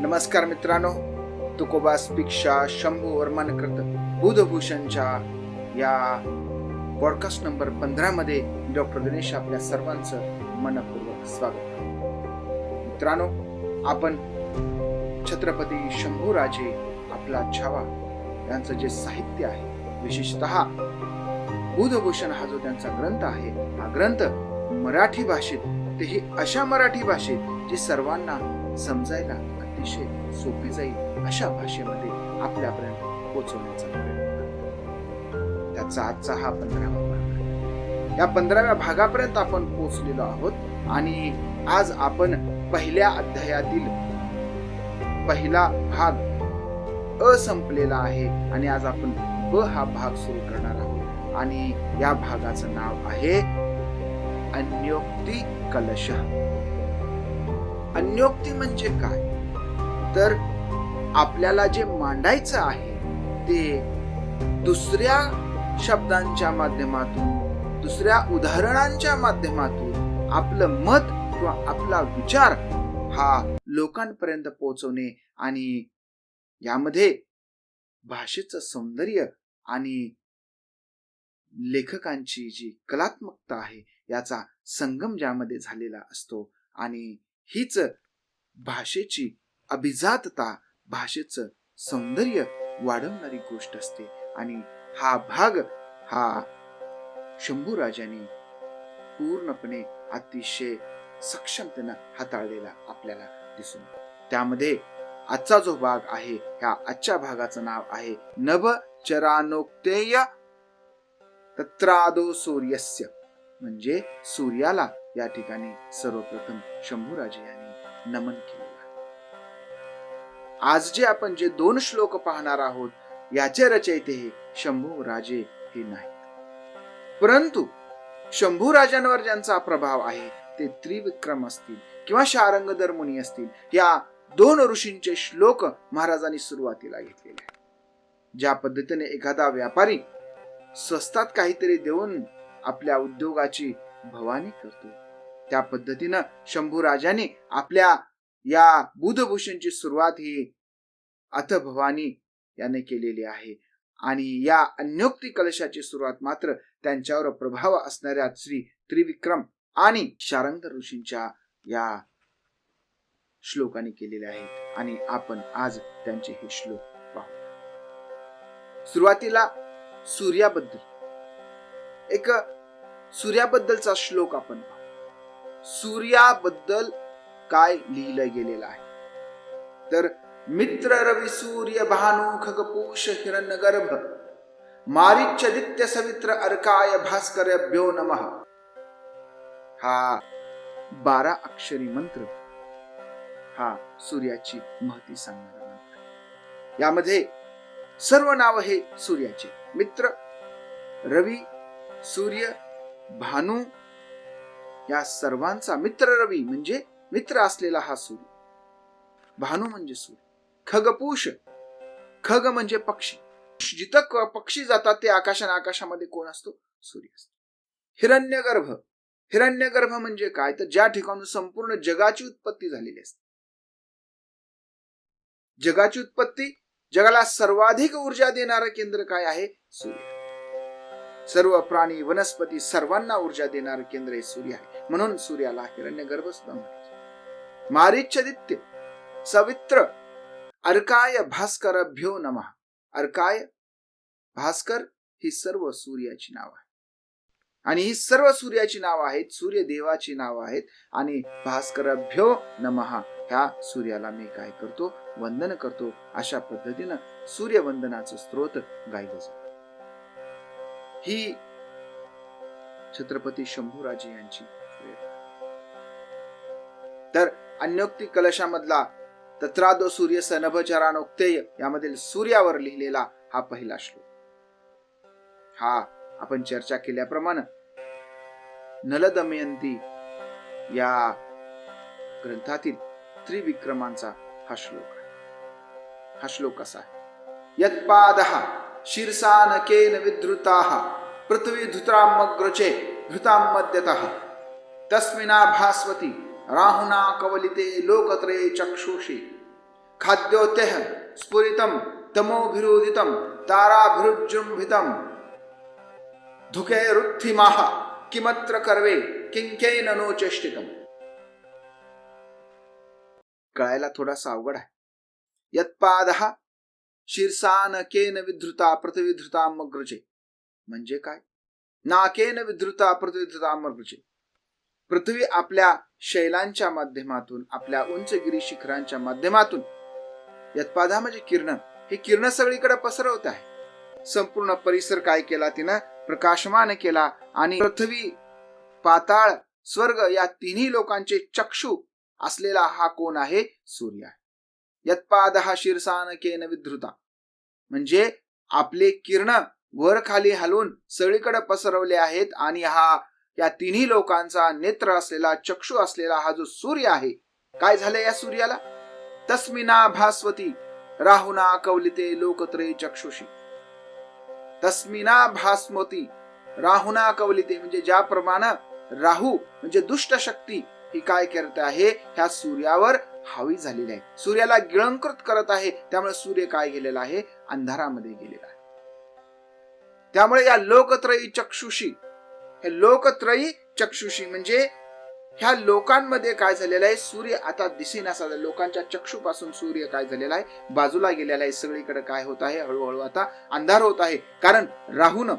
नमस्कार मित्रांनो तुकोबा स्पिक्षा शंभू वर्मानकृत बुधभूषणच्या या पॉडकास्ट नंबर पंधरामध्ये डॉक्टर गणेश आपल्या सर्वांचं मनपूर्वक स्वागत. मित्रांनो आपण छत्रपती शंभूराजे आपला छावा यांचं जे साहित्य आहे विशेषतः बुधभूषण हा जो त्यांचा ग्रंथ आहे हा ग्रंथ मराठी भाषेत तेही अशा मराठी भाषेत जी सर्वांना समजायला अतिशय सोपी जाईल अशा भाषेमध्ये आपल्यापर्यंत पोचवण्याचा प्रयत्न त्याचा आजचा हा पंधरावा भाग या पंधराव्या भागापर्यंत आपण पोचलेलो आहोत आणि आज आपण पहिल्या अध्यायातील पहिला भाग असंपलेला आहे आणि आज आपण ब हा भाग सुरू करणार आहोत. आणि या भागाचं नाव आहे अन्योक्ती कलश. अन्योक्ती म्हणजे काय? तर आपल्याला जे मांडायचं आहे ते दुसऱ्या शब्दांच्या माध्यमातून दुसऱ्या उदाहरणांच्या माध्यमातून आपलं मत किंवा आपला विचार हा लोकांपर्यंत पोहोचवणे आणि यामध्ये भाषेचं सौंदर्य आणि लेखकांची जी कलात्मकता आहे याचा संगम ज्यामध्ये झालेला असतो आणि हीच भाषेची अभिजातता भाषेचं सौंदर्य वाढवणारी गोष्ट असते. आणि हा भाग हा शंभूराजाने पूर्णपणे अतिशय सक्षमतेनं हाताळलेला आपल्याला दिसून त्यामध्ये आजचा जो भाग आहे ह्या आजच्या भागाचं नाव आहे नभ चरानोक्तेय तत्रादो सूर्यस्य. म्हणजे सूर्याला या ठिकाणी सर्वप्रथम शंभूराजे यांनी नमन केले. आज जे आपण जे दोन श्लोक पाहणार आहोत याचे रचयिते हे शंभू राजे हे नाही परंतु शंभू राजांवर ज्यांचा प्रभाव आहे ते त्रिविक्रम असतील किंवा शारंगधर मुनी असतील या दोन ऋषींचे श्लोक महाराजांनी सुरुवातीला घेतलेले आहेत. ज्या पद्धतीने एखादा व्यापारी स्वस्तात काहीतरी देऊन आपल्या उद्योगाची भवानी करतो त्या पद्धतीनं शंभू राजाने आपल्या या बुधभूषणची सुरुवात ही अथ भवानी याने केलेली आहे. आणि या अन्योक्ती कलशाची सुरुवात मात्र त्यांच्यावर प्रभाव असणाऱ्या श्री त्रिविक्रम आणि शारंग ऋषींच्या या श्लोकाने केलेले आहेत आणि आपण आज त्यांचे हे श्लोक पाहू. सुरुवातीला सूर्याबद्दल. एक सूर्याबद्दलचा श्लोक आपण पाहू. सूर्याबद्दल काय लिहिलं गेलेलं आहे? तर मित्र रवी सूर्य भानु खगपूष हिरण्य गर्भ मारिच्यदित्य सवित्र अर्काय भास्करभ्यो नमः। हा बारा अक्षरी मंत्र हा सूर्याची महती सांगणारा मंत्र यामध्ये सर्व नाव हे सूर्याचे. मित्र रवी सूर्य भानू या सर्वांचा मित्र रवी म्हणजे मित्र असलेला हा सूर्य. भानू म्हणजे सूर्य. खगपूष खग म्हणजे पक्षी. जिथं पक्षी जातात ते आकाशाने आकाशामध्ये कोण असतो? सूर्य असतो. हिरण्यगर्भ. हिरण्यगर्भ म्हणजे काय? तर ज्या ठिकाणून संपूर्ण जगाची उत्पत्ती झालेली असते. जगाची उत्पत्ती जगाला सर्वाधिक ऊर्जा देणारं केंद्र काय आहे? सूर्य. सर्व प्राणी वनस्पती सर्वांना ऊर्जा देणारं केंद्र हे सूर्य आहे. म्हणून सूर्याला हिरण्यगर्भ सुद्धा म्हणतात मारिच्छदित्य. सवित्र. अर्काय भास्कर नम. अर्काय भास्कर ही सर्व सूर्याची नाव आहे. आणि ही सर्व सूर्याची नाव आहेत सूर्यदेवाची नाव आहेत आणि भास्करभ्यो नमहा नमः ह्या सूर्याला मी काय करतो? वंदन करतो. अशा पद्धतीनं सूर्यवंदनाचं स्त्रोत गायलं जातं. ही छत्रपती शंभूराजे यांची तर अन्योक्ती कलशामधला तत्रादो सूर्य सनभचरानोक्तेय यामधील सूर्यावर लिहिलेला हा पहिला श्लोक. हा आपण चर्चा केल्याप्रमाणे नलदमयंती या ग्रंथातील त्रिविक्रमांचा हा श्लोक आहे. हा श्लोक असा आहे? यत्पादः शीर्षानकेन विधृता पृथ्वी धृतामग्रचे धृतां मध्यतः तस्मिना भास्वती राहुना कवलिते लोकत्रे चक्षुषी। खाद्योतेह स्फुरितम तमोभिरोदितम ताराभिरुजृंभितम धुके रुत्थिमाह किमत्र कर्वे किंकेन नो चेष्टितम कळायला थोडासा अवघड आहे। यत्पाद शीर्षानकेन विधृता प्रतिविधृता मग्रजे म्हणजे काय? नाकेन विधृता प्रतिविधृता मग्रजे पृथ्वी आपल्या शैलांच्या माध्यमातून आपल्या उंचगिरी शिखरांच्या माध्यमातून. यत्पादा म्हणजे किरण. हे किरण सगळीकडे पसरवत आहे. संपूर्ण परिसर काय केला तिनं? प्रकाशमान केला आणि पृथ्वी पाताळ स्वर्ग या तिन्ही लोकांचे चक्षु असलेला हा कोण आहे? सूर्य आहे. यत्पाद हा शिरसान केन विधृता. म्हणजे आपले किरण वर खाली हलवून सगळीकडे पसरवले आहेत आणि हा या तिन्ही लोकांचा नेत्र असलेला चक्षु असलेला हा जो सूर्य आहे काय झालं या सूर्याला? तस्मिना भास्वती राहुना कवलिते लोकत्रे चक्षुषी. तस्मिना भास्मती राहुना कवलिते म्हणजे ज्याप्रमाणे राहू म्हणजे दुष्ट शक्ती ही काय करत आहे? ह्या सूर्यावर हावी झालेली आहे. सूर्याला गिळंकृत करत आहे त्यामुळे सूर्य काय गेलेला आहे? अंधारामध्ये गेलेला आहे. त्यामुळे या लोकत्रयी चक्षुषी हे लोकत्रयी चक्षुषी. म्हणजे ह्या लोकांमध्ये काय झालेलं आहे? सूर्य आता दिसेनासा लोकांच्या चक्षुपासून सूर्य काय झालेला आहे? बाजूला गेलेला आहे. सगळीकडे काय होत आहे? हळूहळू आता अंधार होत आहे. कारण राहून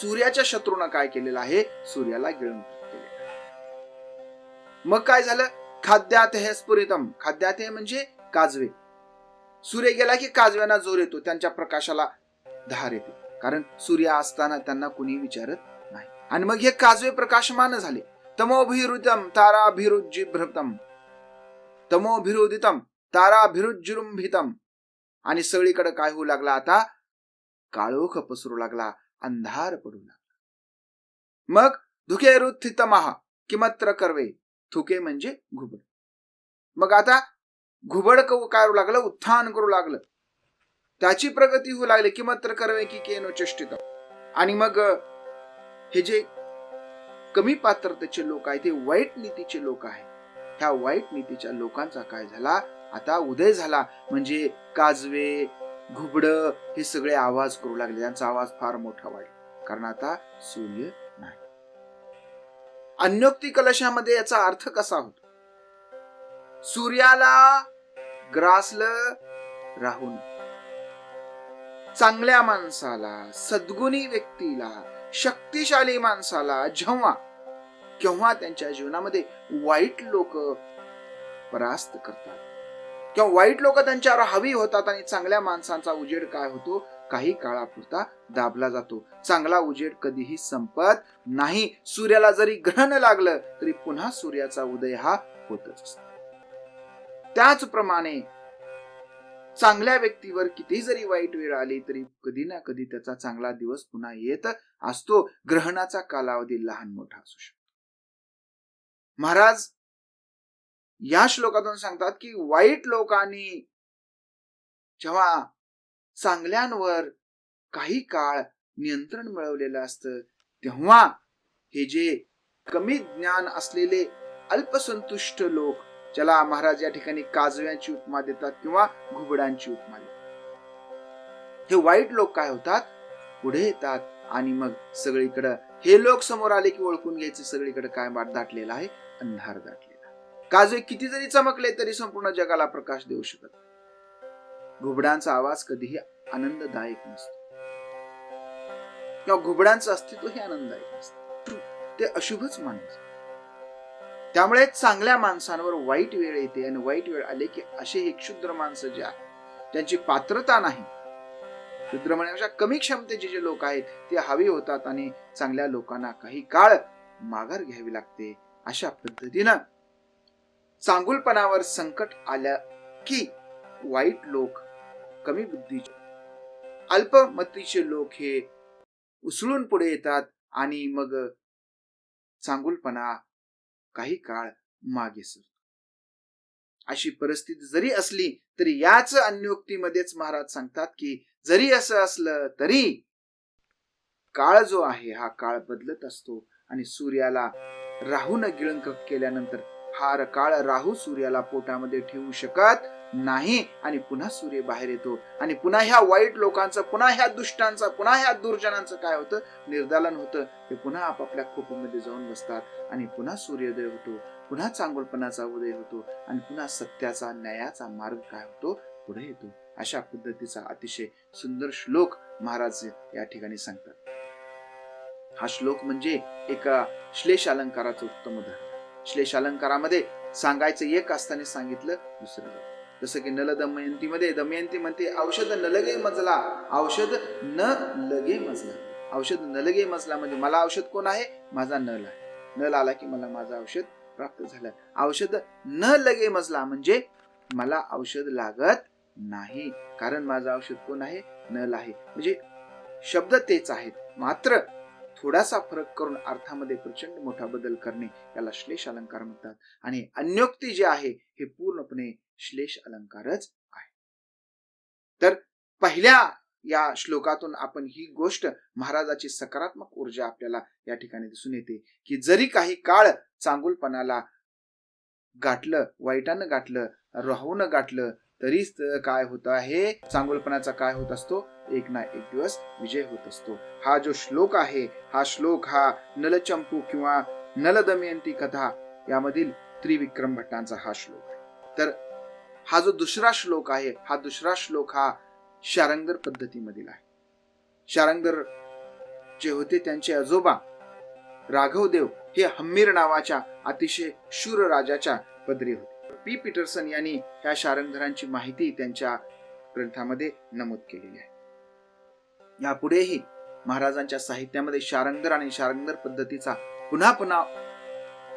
सूर्याच्या शत्रूनं काय केलेलं आहे? सूर्याला गिळून केलेलं मग काय झालं? खाद्यात हे स्फुरितम. खाद्यात हे म्हणजे काजवे. सूर्य गेला की काजव्यांना जोर येतो. त्यांच्या प्रकाशाला धार येते. कारण सूर्य असताना त्यांना कुणी विचारत नाही. आणि मग हे काजवे प्रकाशमान झाले. तमोभिरुदितम ताराभिरुजिभ्रतम तमोभिरुदितम ताराभिरुजृंभितम आणि सगळीकडे काय होऊ लागला आता? काळोख पसरू लागला. अंधार पडू लागला. मग धुके रुत्थितमहा किमत्र कर्वे? थुके म्हणजे घुबड. मग आता घुबड करू काय होऊ लागलं? उत्थान करू लागलं. त्याची प्रगती होऊ लागली किमत्र करवे की केनो चेष्टित. आणि मग हे जे कमी पात्रतेचे लोक आहेत ते वाईट नीतीचे लोक आहेत. ह्या वाईट नीतीच्या लोकांचा काय झाला? आता उदय झाला. म्हणजे काजवे घुबड हे सगळे आवाज करू लागले. त्यांचा आवाज फार मोठा वाढला. कारण आता सूर्य नाही. अन्योक्ती कलशामध्ये याचा अर्थ कसा होतो? सूर्याला ग्रासलं राहून चांगल्या माणसाला सद्गुणी व्यक्तीला शक्तिशाली माणसाला जेव्हा केव्हा त्यांच्या जीवनामध्ये वाईट लोक परास्त करतात. किंवा वाईट लोक त्यांच्यावर हवी होतात आणि चांगल्या माणसांचा उजेड काय होतो? काही काळापुरता दाबला जातो. चांगला उजेड कधीही संपत नाही. सूर्याला जरी ग्रहण लागलं तरी पुन्हा सूर्याचा उदय हा होतच असतो. त्याचप्रमाणे चांगल्या व्यक्तीवर किती जरी वाईट वेळ आली तरी कधी ना कधी त्याचा चांगला दिवस पुन्हा येत असतो. ग्रहणाचा कालावधी लहान मोठा असू शकतो. महाराज या श्लोकातून सांगतात की वाईट लोकांनी जेव्हा चांगल्यांवर काही काळ नियंत्रण मिळवलेलं असतं तेव्हा हे जे कमी ज्ञान असलेले अल्पसंतुष्ट लोक ज्याला महाराज या ठिकाणी काजव्यांची उपमा देतात किंवा घुबडांची उपमा देतात. हे वाईट लोक काय होतात? पुढे येतात आणि मग सगळीकडं हे लोक समोर आले की ओळखून घ्यायचे सगळीकडे काय वाट दाटलेला आहे? अंधार दाटलेला काजवे किती जरी चमकले तरी संपूर्ण जगाला प्रकाश देऊ शकत घुबडांचा आवाज कधीही आनंददायक नसतो. किंवा घुबडांचं अस्तित्व हे आनंददायक नसतं. ते अशुभच मानस त्यामुळे चांगल्या माणसांवर वाईट वेळ येते आणि वाईट वेळ आले की असे हे क्षुद्र माणसं जे आहेत त्यांची पात्रता नाही. क्षुद्र म्हणण्यापेक्षा कमी क्षमतेचे जे लोक आहेत ते हवी होतात आणि चांगल्या लोकांना काही काळ माघार घ्यावी लागते अशा पद्धतीनं चांगुलपणावर संकट आल्या की वाईट लोक कमी बुद्धीचे अल्पमतीचे लोक हे उसळून पुढे येतात आणि मग चांगुलपणा काही काळ मागे सरतो. अशी परिस्थिती जरी असली तरी याच अन्योक्तीमध्येच महाराज सांगतात की जरी असं असलं तरी काळ जो आहे हा काळ बदलत असतो आणि सूर्याला राहून गिळंक केल्यानंतर हार काळ राहू सूर्याला पोटामध्ये ठेवू शकत नाही आणि पुन्हा सूर्य बाहेर येतो. आणि पुन्हा ह्या वाईट लोकांचं पुन्हा ह्या दुष्टांचं पुन्हा ह्या दुर्जनांचं काय होतं? निर्दालन होतं. ते पुन्हा आपापल्या खोपीमध्ये जाऊन बसतात आणि पुन्हा सूर्योदय होतो. पुन्हा चांगुलपणाचा उदय होतो आणि पुन्हा सत्याचा न्यायाचा मार्ग काय होतो? पुढे येतो. अशा पद्धतीचा अतिशय सुंदर श्लोक महाराज या ठिकाणी सांगतात. हा श्लोक म्हणजे एका श्लेष अलंकाराचं उत्तम उदाहरण. श्लेष अलंकारामध्ये सांगायचं एक असताना सांगितलं दुसरं जातं. जसं की नल दमयंतीमध्ये दमयंती म्हणते औषध न लगे मजला औषध न लगे मजला. औषध न लगे मजला म्हणजे मला औषध कोण आहे? माझा नल आहे. नल आला की मला माझं औषध प्राप्त झालं. औषध न लगे मजला म्हणजे मला औषध लागत नाही. कारण माझं औषध कोण आहे? नल आहे. म्हणजे शब्द तेच आहेत. मात्र थोडासा फरक करून अर्थामध्ये प्रचंड मोठा बदल करणे याला श्लेष अलंकार म्हणतात. आणि अन्योक्ती जे आहे हे पूर्णपणे श्लेष अलंकारच आहे. तर पहिल्या या श्लोकातून आपण ही गोष्ट महाराजाची सकारात्मक ऊर्जा आपल्याला या ठिकाणी दिसून येते की जरी काही काळ चांगुलपणाला गाठलं वाईटानं गाठलं राहून गाठलं तरीच काय होत आहे? चांगुलपणाचा काय होत असतो? एक ना एक दिवस विजय होत असतो. हा जो श्लोक आहे हा श्लोक हा नलचंपू किंवा नलदमयंती कथा यामधील त्रिविक्रम भट्टांचा हा श्लोक आहे. तर हा जो दुसरा श्लोक आहे हा दुसरा श्लोक हा शारंगर पद्धतीमधील आहे. शारंगर जे होते त्यांचे आजोबा राघवदेव हे हम्मीर नावाच्या अतिशय शूर राजाच्या पदरी होते. पी पीटरसन यांनी ह्या शारंगधरांची माहिती त्यांच्या ग्रंथामध्ये नमूद केलेली आहे. यापुढेही महाराजांच्या साहित्यामध्ये शारंगर आणि शारंगर पद्धतीचा पुन्हा पुन्हा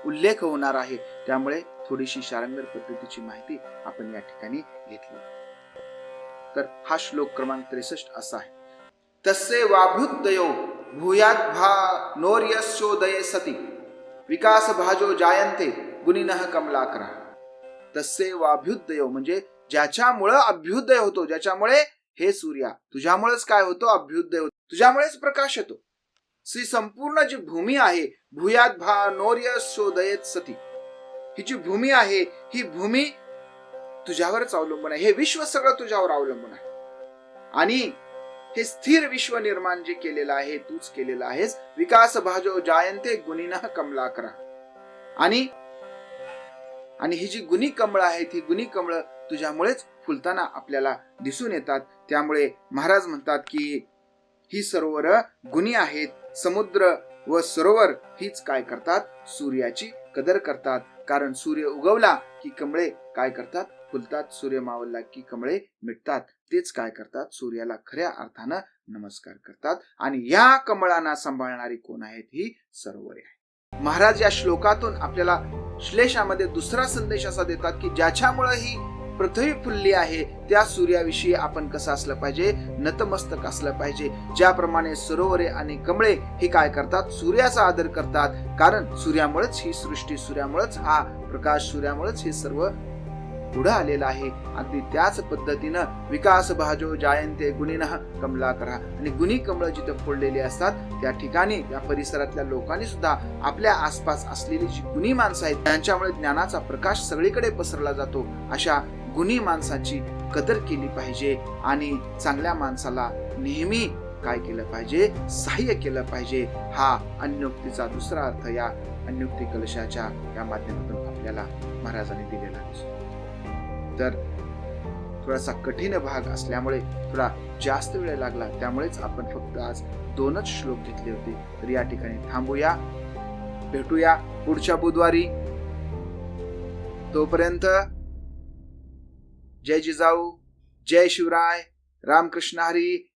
उल्लेख होणार आहे. त्यामुळे थोडीशी शारंगर पद्धतीची माहिती आपण या ठिकाणी घेतली. तर हा श्लोक क्रमांक त्रेसष्ट असा आहे. तसे वाभ्युदयो भूयात भा नोर्यशोदये सती विकास भाजो जायंते गुणिनः कमलाकर. तसे वाभ्युदयो म्हणजे ज्याच्यामुळं अभ्युदय होतो ज्याच्यामुळे हे सूर्या तुझ्यामुळेच काय होतो? अभ्युदय होतो. तुझ्यामुळेच प्रकाश येतो. श्री संपूर्ण जी भूमी आहे भूयात भा नोर्य सती. ही जी भूमी आहे ही भूमी तुझ्यावरच अवलंबून आहे. हे विश्व सगळं तुझ्यावर अवलंबून आहे. आणि हे स्थिर विश्व निर्माण जे केलेलं आहे तूच केलेलं आहेस. विकास भाजो जायंते गुणिना कमलाकरा. आणि आणि ही जी गुणी कमळ आहेत ही गुणी कमळ तुझ्यामुळेच फुलताना आपल्याला दिसून येतात. त्यामुळे महाराज म्हणतात की ही सरोवर गुणी आहेत समुद्र व सरोवर हीच काय करतात? सूर्याची कदर करतात. कारण सूर्य उगवला की कमळे काय करतात? फुलतात सूर्य मावळला की कमळे मिटतात. तेच काय करतात? सूर्याला खऱ्या अर्थानं नमस्कार करतात. आणि या कमळांना सांभाळणारी कोण आहेत? ही सरोवरे आहे महाराज या श्लोकातून आपल्याला श्लेषामध्ये दुसरा संदेश असा देतात की ज्याच्यामुळे ही पृथ्वी फुलली आहे त्या सूर्याविषयी आपण कसं असलं पाहिजे? नतमस्तक असलं पाहिजे. ज्याप्रमाणे सरोवरे आणि कमळे हे काय करतात? सूर्याचा आदर करतात. कारण सूर्यामुळेच ही सृष्टी सूर्यामुळेच हा प्रकाश सूर्यामुळेच हे सर्व पुढं आलेलं आहे. अगदी त्याच पद्धतीनं विकास भाजो जायंते गुणिनः कमला करा आणि गुणी कमळ जिथं फोडलेली असतात त्या ठिकाणी या परिसरातल्या लोकांनी सुद्धा आपल्या आसपास असलेली जी गुणी माणसं आहेत त्यांच्यामुळे ज्ञानाचा प्रकाश सगळीकडे पसरला जातो. अशा गुणी माणसाची कदर केली पाहिजे आणि चांगल्या माणसाला नेहमी काय केलं पाहिजे? सहाय्य केलं पाहिजे. हा अन्योक्तीचा दुसरा अर्थ या अन्योक्ती कलशाच्या या माध्यमातून आपल्याला महाराजांनी दिलेला दिसतो. तर थोडासा कठीण भाग असल्यामुळे थोडा जास्त वेळ लागला त्यामुळेच आपण फक्त आज दोनच श्लोक घेतले होते. तर या ठिकाणी थांबूया. भेटूया पुढच्या बुधवारी. तोपर्यंत जय जिजाऊ जय शिवराय रामकृष्ण हरी